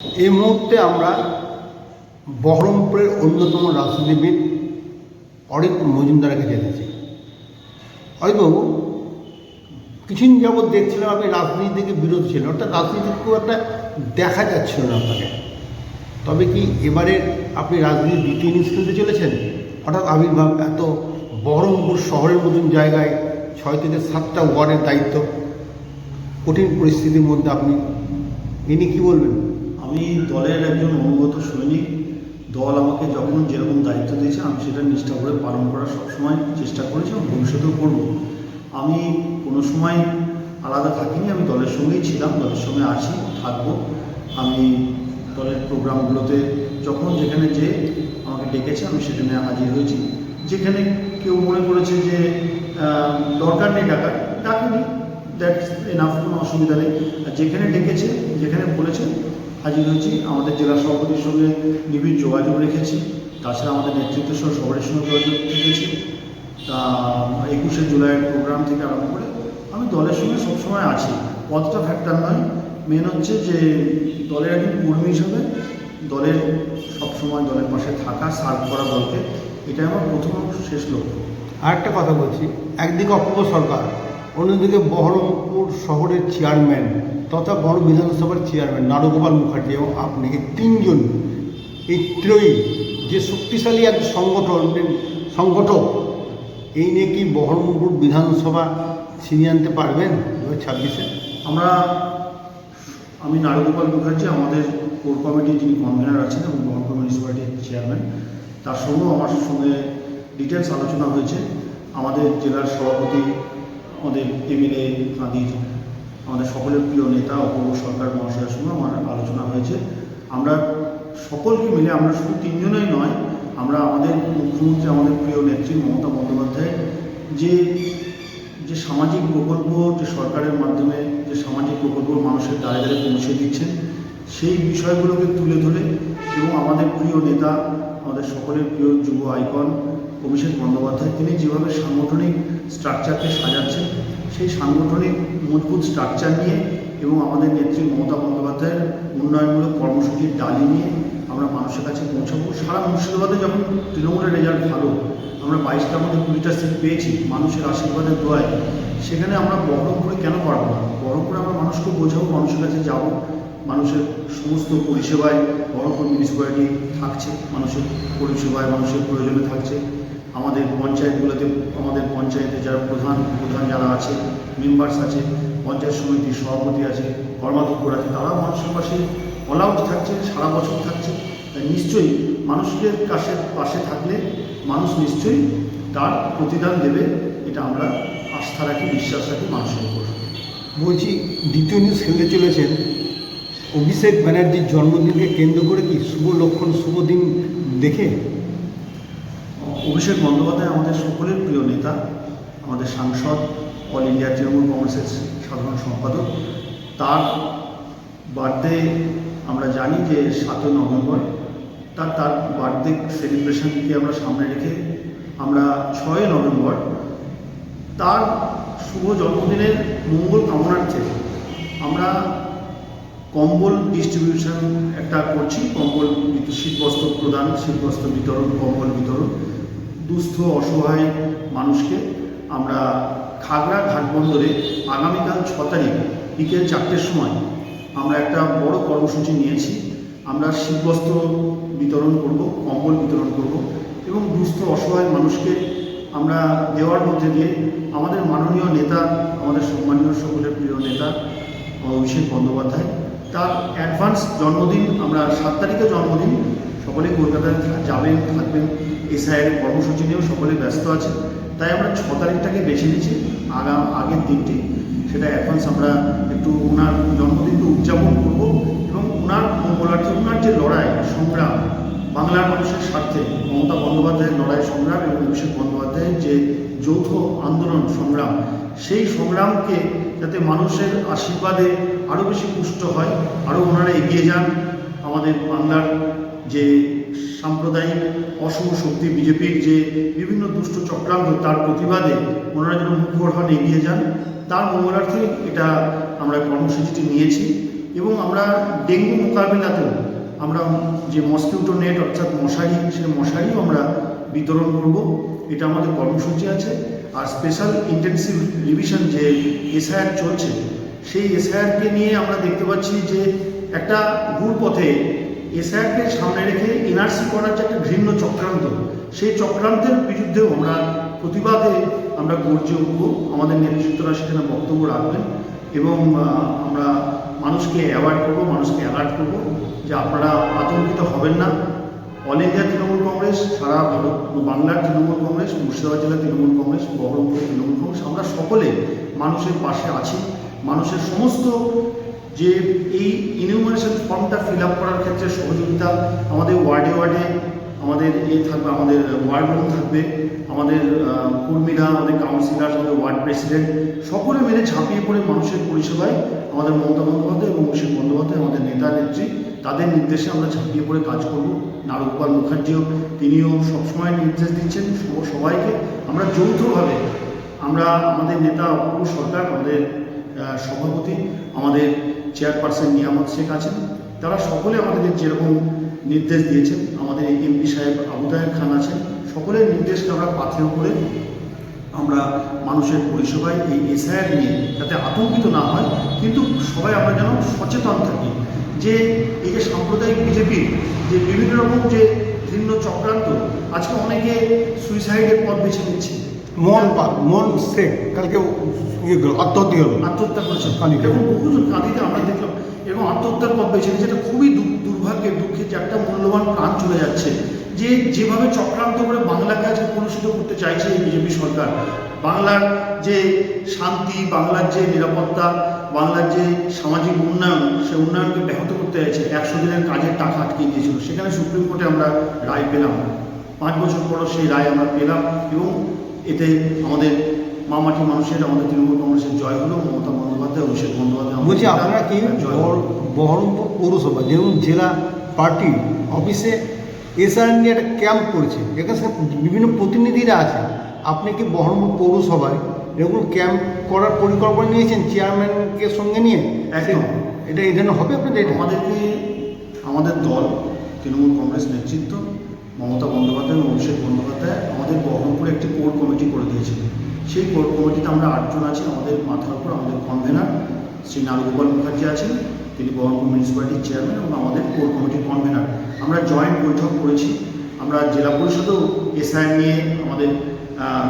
এই মুহূর্তে আমরা বহরমপুরের অন্যতম রাজনীতিবিদ অরিত মজুমদারের কাছে এসেছি অরিতবাবু, কিছুদিন যাবৎ দেখছিলাম আপনি রাজনীতি থেকে বিরোধ ছিলেন, অর্থাৎ রাজনীতি খুব একটা দেখা যাচ্ছিল না আপনাকে। তবে কি এবারে আপনি রাজনীতির দ্বিতীয় ইনিংস খেলতে চলেছেন? হঠাৎ আবির্ভাব, এত বহরমপুর শহরের মতন জায়গায় ছয় থেকে সাতটা ওয়ার্ডের দায়িত্ব, কঠিন পরিস্থিতির মধ্যে আপনি, ইনি কী বলবেন? আমি দলের একজন অনুগত সৈনিক, দল আমাকে যখন যেরকম দায়িত্ব দিয়েছে, আমি সেটা নিষ্ঠা করে পালন করার সবসময় চেষ্টা করেছি এবং ভবিষ্যতেও করব। আমি কোনো সময় আলাদা থাকিনি, আমি দলের সঙ্গেই ছিলাম, দলের সঙ্গে আছি, থাকব। আমি দলের প্রোগ্রামগুলোতে যখন যেখানে যে আমাকে ডেকেছে, আমি সেখানে হাজির হয়েছি। যেখানে কেউ মনে করেছে যে দরকার নেই ডাকার, ডাকিনি, দ্যাটস এনাফ কোনো অসুবিধা নেই। যেখানে ডেকেছে, যেখানে বলেছে হাজির হয়েছি। আমাদের জেলা সভাপতির সঙ্গে নিবিড় যোগাযোগ রেখেছি। তাছাড়া আমাদের নেতৃত্ব সহ সবার সঙ্গে যোগাযোগ রেখেছি। তা, একুশে জুলাইয়ের প্রোগ্রাম থেকে আরম্ভ করে আমি দলের সঙ্গে সবসময় আছি। কতটা ফ্যাক্টর নয়। মেন হচ্ছে যে দলের একজন কর্মী হিসাবে দলের সবসময় দলের পাশে থাকা সার্ভ করা দলকে, এটাই আমার প্রথম শেষ লক্ষ্য। আর একটা কথা বলছি। একদিকে অপূর্ব সরকার অন্যদিকে বহরমপুর শহরের চেয়ারম্যান তথা বড় বিধানসভার চেয়ারম্যান নারগোপাল মুখার্জি এবং আপনি এই তিনজন, এই ত্রয়ী যে শক্তিশালী এক সংগঠন, সংগঠক, এই নিয়ে কি বহরমপুর বিধানসভা ছিনিয়ে আনতে পারবেন দু ছাব্বিশে? আমরা, আমি নারগোপাল মুখার্জি, আমাদের কোর কমিটির যিনি কনভেনার আছেন এবং বহরমপুর মিউনিসিপ্যালিটির চেয়ারম্যান তার সঙ্গেও আমার সঙ্গে ডিটেলস আলোচনা হয়েছে। আমাদের জেলার সভাপতি আমাদের এমএলএ কাঁদির আমাদের সকলের প্রিয় নেতা, অপূর্ব সরকার মহাশয়ের সঙ্গে আমার আলোচনা হয়েছে। আমরা সকলকে মিলে, আমরা শুধু তিনজনেই নয়, আমরা আমাদের মুখ্যমন্ত্রী, আমাদের প্রিয় নেত্রী মমতা বন্দ্যোপাধ্যায় যে যে সামাজিক প্রকল্প যে সরকারের মাধ্যমে, যে সামাজিক প্রকল্প মানুষের দ্বারে দ্বারে পৌঁছে দিচ্ছেন, সেই বিষয়গুলোকে তুলে ধরে এবং আমাদের প্রিয় নেতা, আমাদের সকলের প্রিয় যুব আইকন অভিষেক বন্দ্যোপাধ্যায়, তিনি যেভাবে সাংগঠনিক স্ট্রাকচারকে সাজাচ্ছেন সেই সাংগঠনিক মজবুত স্ট্রাকচার নিয়ে এবং আমাদের নেত্রী মমতা বন্দ্যোপাধ্যায়ের উন্নয়নমূলক কর্মসূচির ডালি নিয়ে আমরা মানুষের কাছে পৌঁছাবো। সারা মুর্শিদাবাদে যখন তৃণমূলের রেজাল্ট ভালো, আমরা বাইশটার মধ্যে কুড়িটা সিট পেয়েছি মানুষের আশীর্বাদের দোয়ায়। সেখানে আমরা বহরমপুরে কেন পারব না? বহরমপুরে আমরা মানুষকে বোঝাবো, মানুষের কাছে যাব। মানুষের সমস্ত পরিষেবায়, বহরমপুর মিউনিসিপ্যালিটি থাকছে, মানুষের পরিষেবায়, মানুষের প্রয়োজনে থাকছে। আমাদের পঞ্চায়েতগুলোতে, আমাদের পঞ্চায়েতে যারা প্রধান প্রধান যারা আছে মেম্বার্স আছে, পঞ্চায়েত সমিতির সভাপতি আছে, কর্মাধ্যক্ষ আছে, তারাও মানুষের পাশে অল আউট থাকছে, সারা বছর থাকছে। তাই নিশ্চয়ই মানুষের কাছে পাশে থাকলে মানুষ নিশ্চয়ই তার প্রতিদান দেবে, এটা আমরা আস্থা রাখি, বিশ্বাস রাখি মানুষের উপর। বলছি, দ্বিতীয় নিউজ খেলতে চলেছেন। অভিষেক ব্যানার্জির জন্মদিনকে কেন্দ্র করে কি শুভ লক্ষণ, শুভ দিন দেখে? অভিষেক বন্দ্যোপাধ্যায় আমাদের সকলের প্রিয় নেতা, আমাদের সাংসদ, অল ইন্ডিয়া তৃণমূল কংগ্রেসের সাধারণ সম্পাদক। তার বার্থডে আমরা জানি যে সাতই নভেম্বর। তার তার বার্থডে সেলিব্রেশনকে আমরা সামনে রেখে আমরা ছয় নভেম্বর, তার শুভ জন্মদিনের মঙ্গল কামনার্থে আমরা কম্বল ডিস্ট্রিবিউশন একটা করছি। কম্বল, শীতবস্ত্র প্রদান, শীতবস্ত্র বিতরণ, কম্বল বিতরণ। দুস্থ, অসহায় মানুষকে আমরা খাগড়া ঘাটবন্দরে আগামীকাল ছ তারিখ বিকেল চারটের সময় আমরা একটা বড় কর্মসূচি নিয়েছি। আমরা শীতবস্ত্র বিতরণ করব, কম্বল বিতরণ করব এবং দুস্থ, অসহায় মানুষকে আমরা দেওয়ার মধ্যে দিয়ে আমাদের মাননীয় নেতা, আমাদের সম্মানীয় সকলের প্রিয় নেতা অভিষেক বন্দ্যোপাধ্যায়, তার অ্যাডভান্স জন্মদিন, আমরা সাত তারিখে জন্মদিন, সকলে কলকাতায় যাবেন, থাকবেন। এসআইয়ের কর্মসূচি নিয়েও সকলে ব্যস্ত আছে তাই আমরা ছ তারিখটাকে বেছে নিয়েছি আগাম, আগের দিনটি। সেটা অ্যাডভান্স আমরা একটু ওনার জন্মদিনকে উদযাপন করব এবং ওনার মঙ্গলার্থে ওনার যে লড়াই, সংগ্রাম, বাংলার মানুষের স্বার্থে, মমতা বন্দ্যোপাধ্যায়ের লড়াই, সংগ্রাম এবং অভিষেক বন্দ্যোপাধ্যায়ের যে যৌথ আন্দোলন, সংগ্রাম, সেই সংগ্রামকে যাতে মানুষের আশীর্বাদে আরও বেশি পুষ্ট হয় আরও ওনারা এগিয়ে যান, আমাদের বাংলার যে সাম্প্রদায়িক অশুভ শক্তি বিজেপির যে বিভিন্ন দুষ্ট চক্রান্ত, তার প্রতিবাদে ওনারা যেন মুখর হন এগিয়ে যান, তার মঙ্গলার্থে এটা আমরা কর্মসূচিটি নিয়েছি। এবং আমরা ডেঙ্গু মোকাবিলাতেও আমরা যে মসকিউটো নেট অর্থাৎ মশারি, সে মশারিও আমরা বিতরণ করব। এটা আমাদের কর্মসূচি আছে। আর স্পেশাল ইন্টেনসিভ রিভিশন যে এসআইআর চলছে, সেই এসআইআরকে নিয়ে আমরা দেখতে পাচ্ছি যে একটা ভুল পথে এসআইআরকে সামনে রেখে এনআরসি করার যে একটা ঘৃণ্য চক্রান্ত, সেই চক্রান্তের বিরুদ্ধেও আমরা প্রতিবাদে আমরা গর্জে উঠব। আমাদের নেতৃত্বরা সেখানে বক্তব্য রাখবেন এবং আমরা মানুষকে অ্যাওয়ার্ড করব, মানুষকে অ্যালার্ট করব যে আপনারা আতঙ্কিত হবেন না। অল ইন্ডিয়া তৃণমূল কংগ্রেস, সারা ভারত, বাংলার তৃণমূল কংগ্রেস, মুর্শিদাবাদ জেলার তৃণমূল কংগ্রেস বহরমপুর তৃণমূল কংগ্রেস, আমরা সকলে মানুষের পাশে আছি। মানুষের সমস্ত যে এই ইনিউমারেশন ফর্মটা ফিল আপ করার ক্ষেত্রে সহযোগিতা আমাদের ওয়ার্ডে ওয়ার্ডে আমাদের এই থাকবে, আমাদের ওয়ার্ড রুম থাকবে, আমাদের কর্মীরা, আমাদের কাউন্সিলর আমাদের ওয়ার্ড প্রেসিডেন্ট সকলে মিলে ঝাঁপিয়ে পড়ে মানুষের পরিষেবায় আমাদের মমতা বন্দ্যোপাধ্যায় এবং অভিষেক বন্দ্যোপাধ্যায়, আমাদের নেতা, নেত্রী, তাদের নির্দেশে আমরা ঝাঁপিয়ে পড়ে কাজ করব। নারকপাল মুখার্জিও, তিনিও সবসময় নির্দেশ দিচ্ছেন সবাইকে আমরা যৌথভাবে আমরা আমাদের নেতা অপূর্ব সরকার, আমাদের সভাপতি, আমাদের চেয়ারপারসন নিয়ামত শেখ আছেন। তারা সকলে আমাদের যেরকম নির্দেশ দিয়েছেন, আমাদের এমপি সাহেব আবুদায়ের খান আছেন, সকলের নির্দেশকে আমরা পাথেয় করে আমরা মানুষের পরিষেবায় এই এসআইআর নিয়ে যাতে আতঙ্কিত না হয়, কিন্তু সবাই আমরা যেন সচেতন থাকি। যে এই যে সাম্প্রদায়িক বিজেপির যে বিভিন্ন রকম যে ভিন্ন চক্রান্ত, আজকে অনেকে সুইসাইডের পথ বেছে নিচ্ছে। মন মন শেখ কালকে ইয়ে আত্মহত্যা হলো। আত্মহত্যা করেছে। কাঁদিতে। এবং বহুজন কাঁদিতে আমরা দেখলাম এবং আত্মহত্যার পথ বেছে এটা খুবই দুর্ভাগ্যের দুঃখের যে একটা মূল্যবান প্রাণ চলে যাচ্ছে। যে যেভাবে চক্রান্ত করে বাংলাকে আজকে কলুষিত করতে চাইছে এই বিজেপি সরকার বাংলার যে শান্তি বাংলার যে নিরাপত্তা বাংলার যে সামাজিক উন্নয়ন সে উন্নয়নকে ব্যাহত করতে চাইছে। একশো দিনের কাজের টাকা আটকে দিয়েছিল। সেখানে সুপ্রিম কোর্টে আমরা রায় পেলাম পাঁচ বছর পরও সেই রায় আমরা পেলাম এবং এতে আমাদের মামাটি মানুষের আমাদের তৃণমূল কংগ্রেসের জয় হলো মমতা বন্দ্যোপাধ্যায় অভিষেক বন্দ্যোপাধ্যায় বলছি আপনারা কি জয় বহরমপুর পৌরসভা যেমন জেলা পার্টি অফিসে এসআর নিয়ে একটা ক্যাম্প করছে এখানে বিভিন্ন প্রতিনিধিরা আছে। আপনি কি বহরমপুর পৌরসভায় এরকম ক্যাম্প করার পরিকল্পনা নিয়েছেন চেয়ারম্যানকে সঙ্গে নিয়ে? একদম। এটা এখানে হবে আপনাদের আমাদের কি আমাদের দল তৃণমূল কংগ্রেস নেতৃত্ব মমতা বন্দ্যোপাধ্যায় এবং অভিষেক বন্দ্যোপাধ্যায় আমাদের বহরমপুরে একটি কোর কমিটি করে দিয়েছিল সেই কোর কমিটিতে আমরা আটজন আছি, আমাদের মাথার উপর আমাদের কনভেনার শ্রী নারগোপাল মুখার্জি আছেন, তিনি বহরমপুর মিউনিসিপ্যালিটির চেয়ারম্যান এবং আমাদের কোর কমিটির কনভেনার আমরা জয়েন্ট বৈঠক করেছি, আমরা জেলা পরিষদেও এসআই নিয়ে আমাদের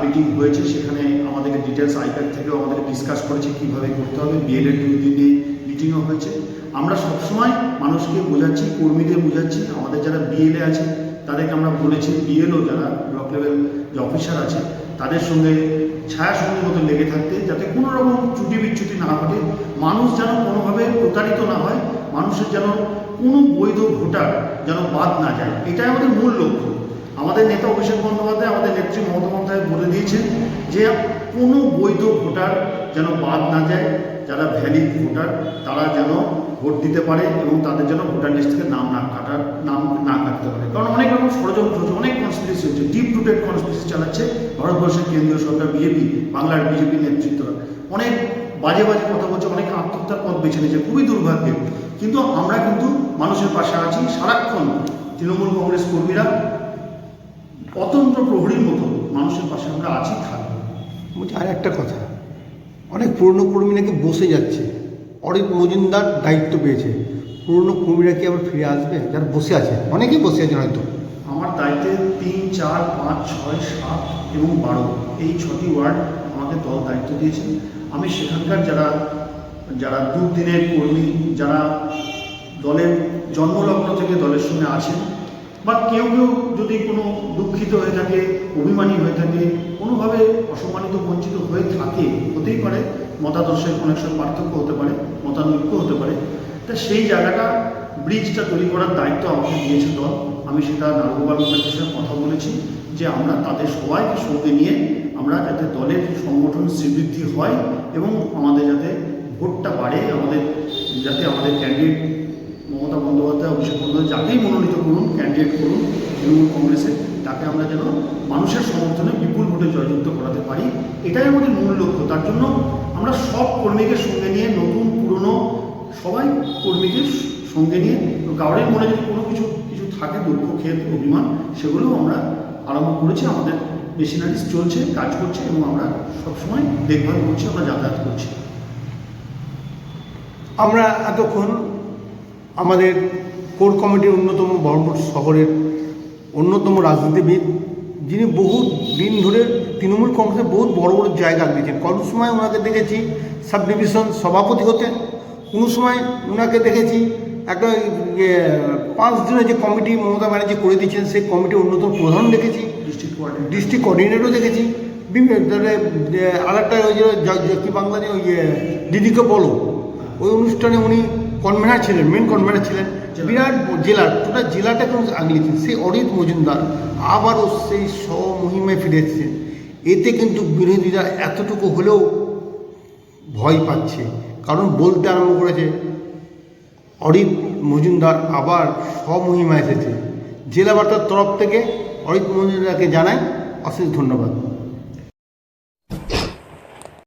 মিটিং হয়েছে, সেখানে আমাদেরকে ডিটেলস আইপ্যাড থেকেও আমাদের ডিসকাস করেছে কীভাবে করতে হবে বিএলএড দুই দিনে মিটিংও হয়েছে। আমরা সবসময় মানুষকে বোঝাচ্ছি, কর্মীদের বোঝাচ্ছি, আমাদের যারা বিএলএ আছে তাদেরকে আমরা বলেছি বিএলও যারা ব্লক লেভেল যে অফিসার আছে, তাদের সঙ্গে ছায়া মতো লেগে থাকতে যাতে কোনো রকম চুটি বিচ্যুতি না ঘটে। মানুষ যেন কোনোভাবে প্রতারিত না হয়, মানুষের যেন কোনো বৈধ ভোটার যেন বাদ না যায়। এটাই আমাদের মূল লক্ষ্য। আমাদের নেতা অভিষেক বন্দ্যোপাধ্যায়, আমাদের নেত্রী মমতা বন্দ্যোপাধ্যায় বলে দিয়েছেন যে কোনো বৈধ ভোটার যেন বাদ না যায়, যারা ভ্যালিড ভোটার, তারা যেন ভোট দিতে পারে এবং তাদের যেন ভোটার লিস্ট থেকে নাম না কাটার, নাম না কাটতে পারে। কারণ অনেক রকম ষড়যন্ত্র হচ্ছে, অনেক কনস্পিরেসি হচ্ছে ডিপ রুটেড কনস্পিরেসি চালাচ্ছে ভারতবর্ষের কেন্দ্রীয় সরকার বিজেপি বাংলার বিজেপি নেতৃত্বরা। অনেক বাজে বাজে কথা বলছে, অনেক আত্মহত্যার পথ বেছে নিয়েছে, খুবই দুর্ভাগ্যের কিন্তু আমরা কিন্তু মানুষের পাশে আছি, সারাক্ষণ তৃণমূল কংগ্রেস কর্মীরা, অতন্ত্র প্রহরীর মতো মানুষের পাশে আমরা আছি, থাকব। বলছি, আর একটা কথা। অনেক পুরনো কর্মী নাকি বসে যাচ্ছে। অরিত মজুমদার দায়িত্ব পেয়েছে। পুরনো কর্মীরা কি আবার ফিরে আসবে? যারা বসে আছে। অনেকেই বসে আছেন হয়তো। আমার দায়িত্বে তিন, চার, পাঁচ, ছয়, সাত এবং বারো। এই ছটি ওয়ার্ড আমাকে দল দায়িত্ব দিয়েছে। আমি সেখানকার যারা যারা দুদিনের কর্মী, যারা দলের জন্মলগ্ন থেকে দলের সঙ্গে আছেন বা কেউ কেউ যদি কোনো দুঃখিত হয়ে থাকে, অভিমানী হয়ে থাকে, কোনোভাবে অসম্মানিত, বঞ্চিত হয়ে থাকে, হতেই পারে। মতাদর্শের কোনো একটা পার্থক্য হতে পারে, মতানৈক্য হতে পারে। তা সেই জায়গাটা ব্রিজটা তৈরি করার দায়িত্ব আমাকে দিয়েছে দল। আমি সেটা নারগোপাল মুখার্জির কথা বলেছি যে আমরা তাদের সবাইকে সঙ্গে নিয়ে আমরা যাতে দলের সংগঠন শ্রীবৃদ্ধি হয় এবং আমাদের যাতে ভোটটা বাড়ে, আমাদের, যাতে আমাদের ক্যান্ডিডেট মমতা বন্দ্যোপাধ্যায়, অভিষেক বন্দ্যোপাধ্যায়, যাকেই মনোনীত করুন ক্যান্ডিডেট করুন, তৃণমূল কংগ্রেসে তাকে আমরা যেন মানুষের সমর্থনে বিপুল ভোটে জয়যুক্ত করাতে পারি, এটাই আমাদের মূল লক্ষ্য। তার জন্য আমরা সব কর্মীকে সঙ্গে নিয়ে, নতুন, পুরনো, সবাই কর্মীকে সঙ্গে নিয়ে কারোর মনে যদি কোনো কিছু কিছু থাকে দুঃখ, ক্ষেত, অভিমান, সেগুলোও আমরা আরম্ভ করেছি, আমাদের মেশিনারিজ চলছে, কাজ করছে, এবং আমরা সবসময় দেখভাল করছি, আমরা যাতায়াত করছি। আমরা এতক্ষণ আমাদের কোর কমিটির অন্যতম বহরমপুর শহরের অন্যতম রাজনীতিবিদ যিনি বহু দিন ধরে তৃণমূল কংগ্রেসে বহুত বড় বড় জায়গা দিয়েছেন। কোনো সময় ওনাকে দেখেছি সাব ডিভিশন সভাপতি হতেন কোনো সময় ওনাকে দেখেছি একটা পাঁচ দিনের যে কমিটি মমতা ব্যানার্জি করে দিয়েছেন সেই কমিটির অন্যতম প্রধান দেখেছি। ডিস্ট্রিক্ট কোঅর্ডিনেটরও দেখেছি। বিভিন্ন আর একটা ওই যে কি বাংলাতে ওই দিদিকে বলো ওই অনুষ্ঠানে উনি কনভেনার ছিলেন মেন কনভেনার ছিলেন। বিরাট জেলার টোটা জেলাটাকে উনি আগলিয়েছেন সেই অরিত মজুমদার আবারও সেই স্বমহিমায় ফিরে এসেছেন। এতে কিন্তু বিরোধীরা এতটুকু হলেও ভয় পাচ্ছে। কারণ বলতে আরম্ভ করেছে অরিত মজুমদার আবার স্বমহিমা এসেছে। জেলা বার্তার তরফ থেকে অরিত মজুমদারকে জানাই অশেষ ধন্যবাদ।